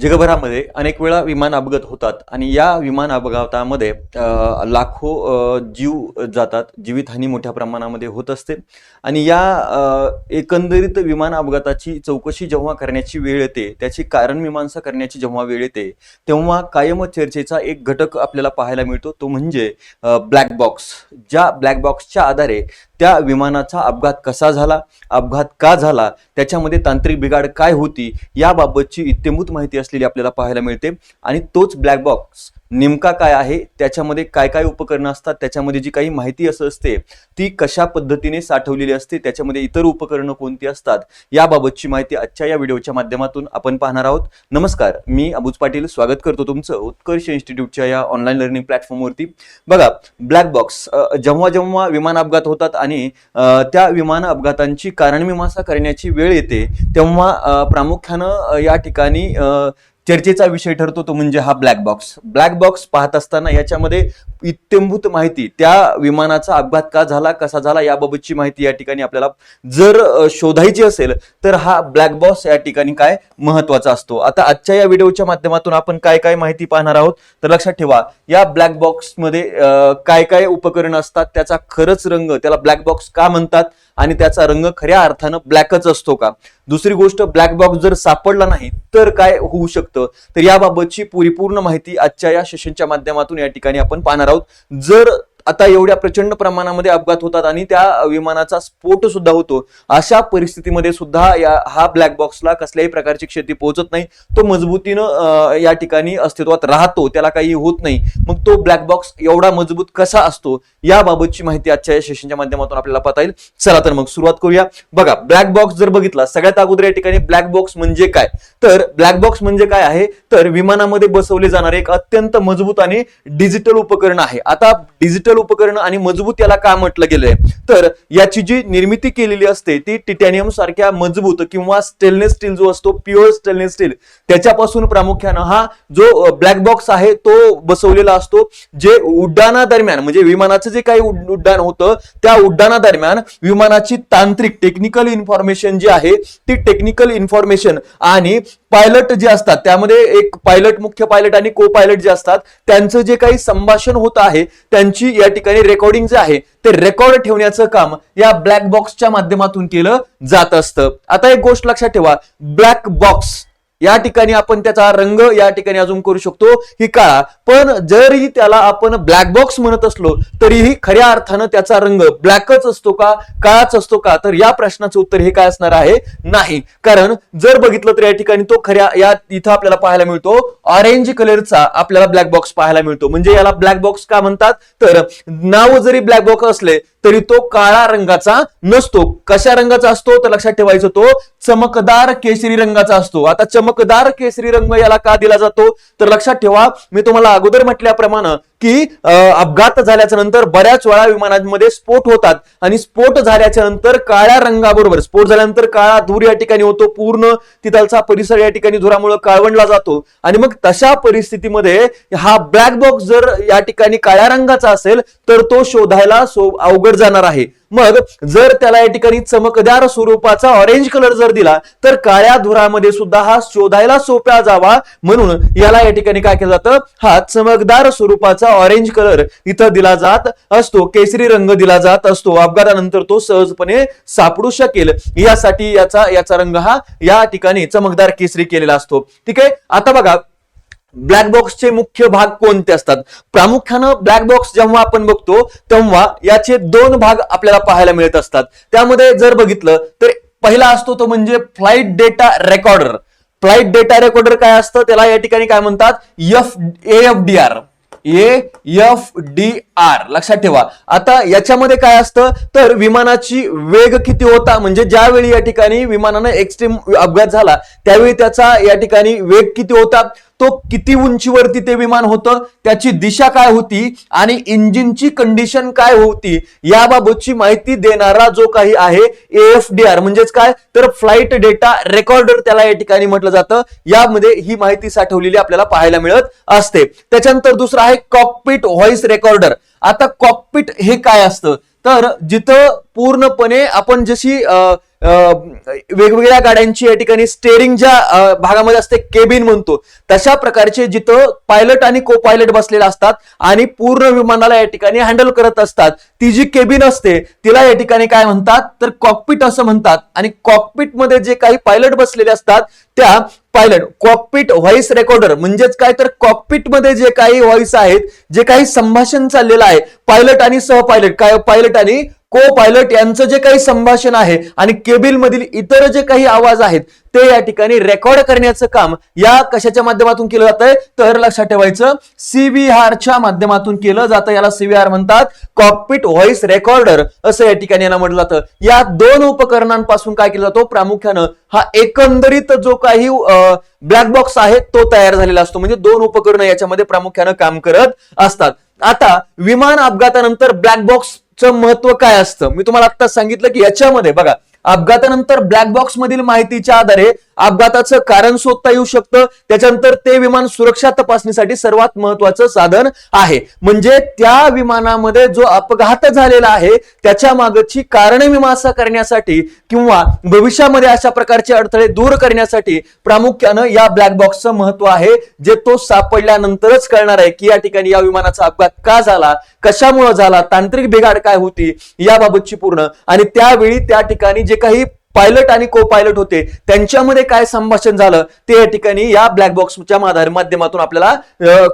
जगभरामध्ये अनेक वेळा विमान अपघात होतात आणि या विमान अपघातामध्ये लाखो जीव जातात जीवितहानी मोठ्या प्रमाणामध्ये होत असते. आणि या एकंदरीत विमान अपघाताची चौकशी जेव्हा करण्याची वेळ येते त्याची कारण मीमांसा करण्याची जेव्हा वेळ येते तेव्हा कायम चर्चेचा एक घटक आपल्याला पाहायला मिळतो. तो म्हणजे ब्लॅक बॉक्स. ज्या ब्लॅक बॉक्सच्या आधारे त्या विमानाचा अपघात कसा झाला अपघात का झाला त्याच्यामध्ये तांत्रिक बिघाड काय होती याबाबतची इत्यंभूत माहिती असलेली आपल्याला पाहायला मिळते. आणि तोच ब्लॅक बॉक्स नेमका काय आहे त्याच्यामध्ये काय काय उपकरणं असतात त्याच्यामध्ये जी काही माहिती असं असते ती कशा पद्धतीने साठवलेली असते त्याच्यामध्ये इतर उपकरणं कोणती असतात याबाबतची माहिती आजच्या या व्हिडिओच्या माध्यमातून आपण पाहणार आहोत. नमस्कार मी अबुज पाटील स्वागत करतो तुमचं उत्कर्ष इन्स्टिट्यूटच्या या ऑनलाईन लर्निंग प्लॅटफॉर्मवरती बघा ब्लॅक बॉक्स जेव्हा जेव्हा विमान अपघात होतात आणि त्या विमान अपघातांची कारणमीमांसा करण्याची वेळ येते तेव्हा प्रामुख्यानं या ठिकाणी चर्चेचा विषय ठरतो तो म्हणजे हा ब्लॅक बॉक्स ब्लॅक बॉक्स पाहत असताना याच्यामध्ये इत्यंभूत माहिती त्या विमानाचा अपघात का झाला कसा झाला याबाबतची माहिती या ठिकाणी आपल्याला जर शोधायची असेल तर हा ब्लॅक बॉक्स या ठिकाणी काय महत्त्वाचा असतो. आता आजच्या या व्हिडिओच्या माध्यमातून आपण काय काय माहिती पाहणार आहोत तर लक्षात ठेवा या ब्लॅक बॉक्समध्ये काय काय उपकरण असतात त्याचा खरंच रंग त्याला ब्लॅक बॉक्स का म्हणतात आणि त्याचा रंग खऱ्या अर्थानं ब्लॅकच असतो का? दुसरी गोष्ट ब्लॅक बॉक्स जर सापडला नाही तर काय होऊ शकतं? तर याबाबतची परिपूर्ण माहिती आजच्या या सेशनच्या माध्यमातून या ठिकाणी आपण पाहणार आहोत. जर आता एवढ्या प्रचंड प्रमाणामध्ये अपघात होतात आणि त्या विमानाचा स्फोट सुद्धा होतो. अशा परिस्थितीमध्ये सुद्धा या हा ब्लॅक बॉक्सला कसल्याही प्रकारची क्षती पोहोचत नाही. तो मजबूतीनं या ठिकाणी अस्तित्वात राहतो. त्याला काही होत नाही. मग तो ब्लॅक बॉक्स एवढा मजबूत कसा असतो? याबाबतची माहिती आजच्या या सेशनच्या माध्यमातून आपल्याला पाहता येईल. चला तर मग सुरुवात करूया. बघा ब्लॅक बॉक्स जर बघितला सगळ्यात अगोदर या ठिकाणी ब्लॅक बॉक्स म्हणजे काय? तर ब्लॅक बॉक्स म्हणजे काय आहे? तर विमानामध्ये बसवले जाणारे एक अत्यंत मजबूत आणि डिजिटल उपकरण आहे. आता डिजिटल उपकरण आणि मजबूत याला का म्हटलं गेलंय? तर याची जी निर्मिती केलेली असते ती टिटॅनियम सारख्या मजबूत किंवा स्टेनलेस स्टील जो असतो प्युअर स्टेनलेस स्टील त्याच्यापासून प्रामुख्यानं हा जो ब्लॅक बॉक्स आहे तो बसवलेला असतो. जे उड्डाणादरम्यान म्हणजे विमानाचं जे काही उड्डाण होतं त्या उड्डाणादरम्यान विमानाची तांत्रिक टेक्निकल इन्फॉर्मेशन जी आहे ती टेक्निकल इन्फॉर्मेशन आणि पायलट जे असतात त्यामध्ये एक पायलट मुख्य पायलट आणि को पायलट जे असतात त्यांचं जे काही संभाषण होत आहे त्यांची या ठिकाणी रेकॉर्डिंग जे आहे ते रेकॉर्ड ठेवण्याचं काम या ब्लॅक बॉक्सच्या माध्यमातून केलं जात असतं. आता एक गोष्ट लक्षात ठेवा ब्लॅक बॉक्स या ठिकाणी आपण त्याचा रंग या ठिकाणी अजून करू शकतो. की काळा. पण जरी त्याला आपण ब्लॅक बॉक्स म्हणत असलो तरीही खऱ्या अर्थानं त्याचा रंग ब्लॅकच असतो का काळाच असतो का? तर या प्रश्नाचं उत्तर हे काय असणार आहे? नाही. कारण जर बघितलं तर या ठिकाणी तो खऱ्या या इथं आपल्याला पाहायला मिळतो. ऑरेंज कलरचा आपल्याला ब्लॅक बॉक्स पाहायला मिळतो. म्हणजे याला ब्लॅक बॉक्स का म्हणतात? तर नाव जरी ब्लॅक बॉक्स असले तरी तो काळा रंगाचा नसतो. कशा रंगाचा असतो? तर लक्षात ठेवायचं तो चमकदार केशरी रंगाचा असतो. आता चमकदार केशरी रंग याला का दिला जातो? तर लक्षात ठेवा मी तुम्हाला अगोदर म्हटल्याप्रमाणे की अपघात झाल्याच्यानंतर बऱ्याच वेळा विमानांमध्ये स्फोट होतात. आणि स्फोट झाल्याच्यानंतर काळ्या रंगाबरोबर स्फोट झाल्यानंतर काळा धूर या ठिकाणी होतो. पूर्ण तिथलचा परिसर या ठिकाणी धुरामुळे काळवंडला जातो. आणि मग तशा परिस्थितीमध्ये हा ब्लॅक बॉक्स जर या ठिकाणी काळ्या रंगाचा असेल तर तो शोधायला सो अवघड जाणार आहे. मग जर त्याला या ठिकाणी चमकदार स्वरूपाचा ऑरेंज कलर जर दिला तर काळ्या धुरामध्ये सुद्धा हा शोधायला सोप्या जावा. म्हणून याला या ठिकाणी काय केलं जातं? हा चमकदार स्वरूपाचा ऑरेंज कलर इथं दिला जात असतो. केसरी रंग दिला जात असतो. अपघातानंतर तो सहजपणे सापडू शकेल. यासाठी याचा याचा रंग हा या ठिकाणी चमकदार केसरी केलेला असतो. ठीक आहे? आता बघा ब्लॅक बॉक्सचे मुख्य भाग कोणते असतात? प्रामुख्यानं ब्लॅक बॉक्स जेव्हा आपण बघतो तेव्हा याचे दोन भाग आपल्याला पाहायला मिळत असतात. त्यामध्ये जर बघितलं तर पहिला असतो तो म्हणजे flight data recorder flight data recorder काय असतं? त्याला या ठिकाणी काय म्हणतात? F F D R A F D R लक्षात ठेवा. आता याच्यामध्ये काय असतं? तर विमानाची वेग किती होता? म्हणजे ज्यावेळी या ठिकाणी विमानानं एक्स्ट्रीम अपघात झाला त्यावेळी त्याचा या ठिकाणी वेग किती होता? तो किती उंचीवरती ते विमान होतं त्याची दिशा काय होती आणि इंजिनची कंडिशन काय होती याबाबतची माहिती देणारा जो काही आहे एफ डी आर म्हणजेच काय? तर फ्लाईट डेटा रेकॉर्डर त्याला या ठिकाणी म्हटलं जातं. यामध्ये ही माहिती साठवलेली आपल्याला पाहायला मिळत असते. त्याच्यानंतर दुसरं आहे कॉकपिट व्हॉइस रेकॉर्डर आता कॉकपिट हे काय असतं? तर जिथं पूर्णपणे आपण जशी वेगवेगळ्या गाड्यांची या ठिकाणी स्टेअरिंगच्या ज्या भागामध्ये असते केबिन म्हणतो तशा प्रकारचे जिथं पायलट आणि को पायलट बसलेले असतात आणि पूर्ण विमानाला या ठिकाणी हँडल करत असतात ती जी केबिन असते तिला या ठिकाणी काय म्हणतात तर कॉकपिट असं म्हणतात. आणि कॉकपिटमध्ये जे काही पायलट बसलेले असतात त्या पायलट कॉकपिट व्हॉइस रेकॉर्डर म्हणजेच काय तर कॉकपिटमध्ये जे काही व्हॉइस आहेत जे काही संभाषण चाललेलं आहे पायलट आणि सह पायलट काय पायलट आणि को पायलट यांचं जे काही संभाषण आहे आणि केबिल मधील इतर जे काही आवाज आहेत ते या ठिकाणी रेकॉर्ड करण्याचं काम या कशाच्या माध्यमातून केलं जातंय? तर लक्षात ठेवायचं CVR च्या माध्यमातून केलं जातं याला सीव्हीआर म्हणतात कॉकपिट व्हॉइस रेकॉर्डर असं या ठिकाणी याला म्हटलं जातं. या दोन उपकरणांपासून काय केलं जातो? प्रामुख्यानं हा एकंदरीत जो काही ब्लॅक बॉक्स आहे तो तयार झालेला असतो. म्हणजे दोन उपकरणं याच्यामध्ये प्रामुख्यानं काम करत असतात. आता विमान अपघातानंतर ब्लॅक बॉक्स बॉक्सचं महत्त्व काय असतं? मी तुम्हाला आत्ताच सांगितलं की याच्यामध्ये बघा अपघातानंतर ब्लॅक बॉक्स मधील माहितीच्या आधारे अपघाताचं कारण शोधता येऊ शकतं. त्याच्यानंतर ते विमान सुरक्षा तपासणीसाठी सर्वात महत्वाचं साधन आहे. म्हणजे त्या विमानामध्ये जो अपघात झालेला आहे त्याच्या मागची कारण मीमांसा करण्यासाठी किंवा भविष्यामध्ये अशा प्रकारचे अडथळे दूर करण्यासाठी प्रामुख्यानं या ब्लॅक बॉक्सचं महत्त्व आहे जे तो सापडल्यानंतरच कळणार आहे की या ठिकाणी या विमानाचा अपघात का झाला कशामुळे झाला तांत्रिक बिघाड काय होती याबाबतची पूर्ण. आणि त्यावेळी त्या ठिकाणी जे काही पायलट आणि को पायलट होते. त्यांच्यामध्ये काय संभाषण झालं ते या ठिकाणी या ब्लॅक बॉक्सच्या माध्यमातून आपल्याला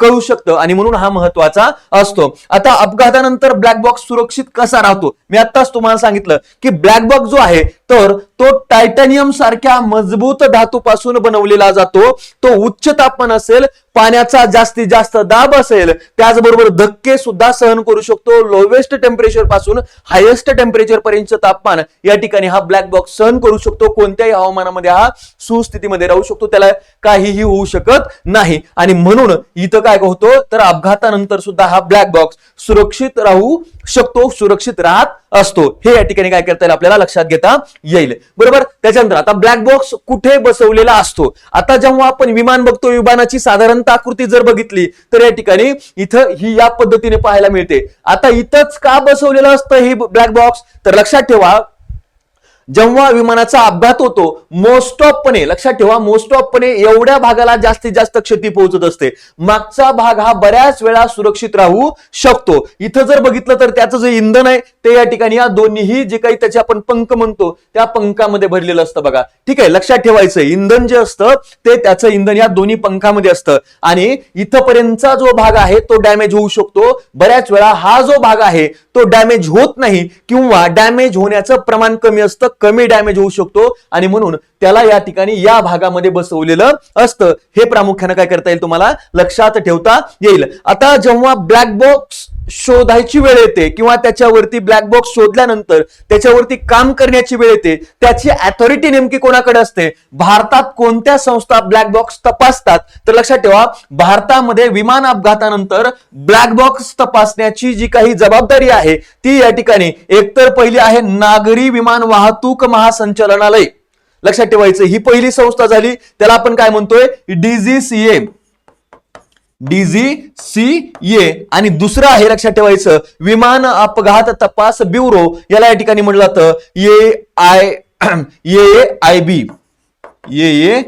कळू शकतं. आणि म्हणून हा महत्त्वाचा असतो. आता अपघातानंतर ब्लॅक बॉक्स सुरक्षित कसा राहतो? मी आत्ताच तुम्हाला सांगितलं की ब्लॅक बॉक्स जो आहे तर तो टायटॅनियम सारख्या मजबूत धातूपासून बनवलेला जातो. तो उच्च तापमान असेल पाण्याचा जास्तीत जास्त दाब असेल त्याचबरोबर धक्के सुद्धा सहन करू शकतो. लोवेस्ट टेम्परेचरपासून हायेस्ट टेम्परेचर पर्यंत तापमान या ठिकाणी हा ब्लॅक बॉक्स सहन करू शकतो. कोणत्याही हवामानामध्ये हा सुस्थितीमध्ये राहू शकतो. त्याला काहीही होऊ शकत नाही. आणि म्हणून इथं काय होतो? तर अपघातानंतर सुद्धा हा ब्लॅक बॉक्स सुरक्षित राहू शकतो सुरक्षित राहत असतो. हे या ठिकाणी काय करता येईल आपल्याला? लक्षात घेता येईल. बरोबर? त्याच्यानंतर आता ब्लॅक बॉक्स कुठे बसवलेला असतो? आता जेव्हा आपण विमान बघतो विमानाची साधारणतः आकृती जर बघितली तर या ठिकाणी इथं ही या पद्धतीने पाहायला मिळते. आता इथंच का बसवलेलं असतं हे ब्लॅक बॉक्स तर लक्षात ठेवा जेव्हा विमानाचा अपघात होतो मोस्ट ऑफपणे लक्षात ठेवा मोस्ट ऑफपणे एवढ्या भागाला जास्तीत जास्त क्षती पोहोचत असते. मागचा भाग हा बऱ्याच वेळा सुरक्षित राहू शकतो. इथं जर बघितलं तर त्याचं जे इंधन आहे ते या ठिकाणी या दोन्हीही जे काही त्याचे आपण पंख म्हणतो त्या पंखामध्ये भरलेलं असतं बघा. ठीक आहे लक्षात ठेवायचं इंधन जे असतं ते त्याचं इंधन या दोन्ही पंखामध्ये असतं. आणि इथपर्यंतचा जो भाग आहे तो डॅमेज होऊ शकतो. बऱ्याच वेळा हा जो भाग आहे तो डॅमेज होत नाही किंवा डॅमेज होण्याचं प्रमाण कमी असतं कमी डॅमेज होऊ शकतो. आणि म्हणून त्याला या ठिकाणी या भागामध्ये बसवलेलं असतं. हे प्रामुख्यानं काय करता येईल तुम्हाला? लक्षात ठेवता येईल. आता जेव्हा ब्लॅक बॉक्स शोधायची वेळ येते किंवा त्याच्यावरती ब्लॅक बॉक्स शोधल्यानंतर त्याच्यावरती काम करण्याची वेळ येते त्याची अथॉरिटी नेमकी कोणाकडे असते? भारतात कोणत्या संस्था ब्लॅक बॉक्स तपासतात? तर लक्षात ठेवा भारतामध्ये विमान अपघातानंतर ब्लॅक बॉक्स तपासण्याची जी काही जबाबदारी आहे ती या ठिकाणी एकतर पहिली आहे नागरी विमान वाहतूक महासंचालनालय. लक्षात ठेवायचं ही पहिली संस्था झाली. त्याला आपण काय म्हणतोय? डीजीसीए डीजीसीए आणि दुसरं आहे लक्षात ठेवायचं विमान अपघात तपास ब्युरो. याला या ठिकाणी म्हटलं जातं A I A I B A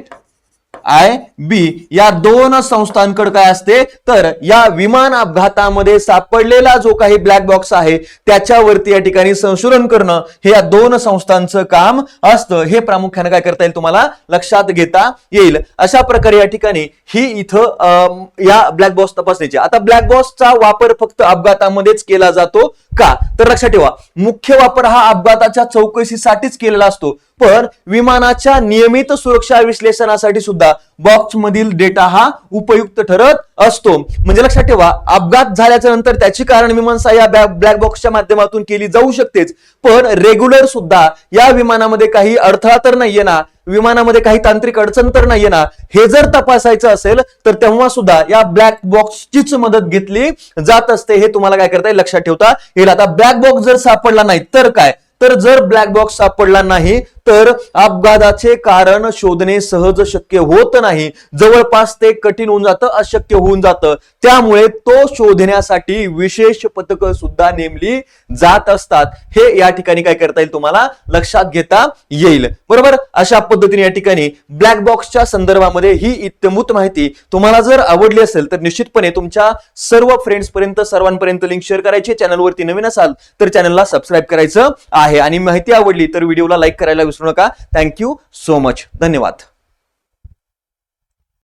I B या दोन संस्थांकडे काय असते? तर या विमान अपघातामध्ये सापडलेला जो काही ब्लॅक बॉक्स आहे त्याच्यावरती या ठिकाणी संशोधन करणं हे या दोन संस्थांचं काम असतं. हे प्रामुख्याने काय करता येईल तुम्हाला? लक्षात घेता येईल. अशा प्रकारे या ठिकाणी ही इथं या ब्लॅक बॉक्स तपासण्याची आता ब्लॅक बॉक्सचा वापर फक्त अपघातामध्येच केला जातो का? तर लक्षात ठेवा. मुख्य वापर हा अपघाताच्या चौकशीसाठीच केलेला असतो. पण विमानाच्या नियमित सुरक्षा विश्लेषणासाठी सुद्धा बॉक्स मधील डेटा हा उपयुक्त ठरत असतो. म्हणजे लक्षात ठेवा अपघात झाल्याच्यानंतर त्याची कारण मीमांसा या ब्लॅक बॉक्सच्या माध्यमातून केली जाऊ शकतेच. पण रेग्युलर सुद्धा या विमानामध्ये काही अडथळा तर नाहीये ना? विमानामध्ये काही तांत्रिक अडचण तर नाहीये ना? हे जर तपासायचं असेल तर तेव्हा सुद्धा या ब्लॅक बॉक्सचीच मदत घेतली जात असते. हे तुम्हाला काय करता येईल? लक्षात ठेवता येईल. आता ब्लॅक बॉक्स जर सापडला नाही तर काय? तर जर ब्लॅक बॉक्स सापडला नाही तर अपघाताचे कारण शोधणे सहज शक्य होत नाही. जवळपास ते कठीण होऊन जातं अशक्य होऊन जातं. त्यामुळे तो शोधण्यासाठी विशेष पथक सुद्धा नेमली जात असतात. हे या ठिकाणी काय करता येईल तुम्हाला? लक्षात घेता येईल. बरोबर? अशा पद्धतीने या ठिकाणी ब्लॅक बॉक्सच्या संदर्भामध्ये ही इत्यमूत माहिती तुम्हाला जर आवडली असेल तर निश्चितपणे तुमच्या सर्व फ्रेंड्स पर्यंत सर्वांपर्यंत लिंक शेअर करायची चॅनलवरती नवीन असाल तर चॅनलला सबस्क्राईब करायचं आहे. आणि माहिती आवडली तर व्हिडिओला लाईक करायला विसरू नका. थँक्यू सो मच धन्यवाद.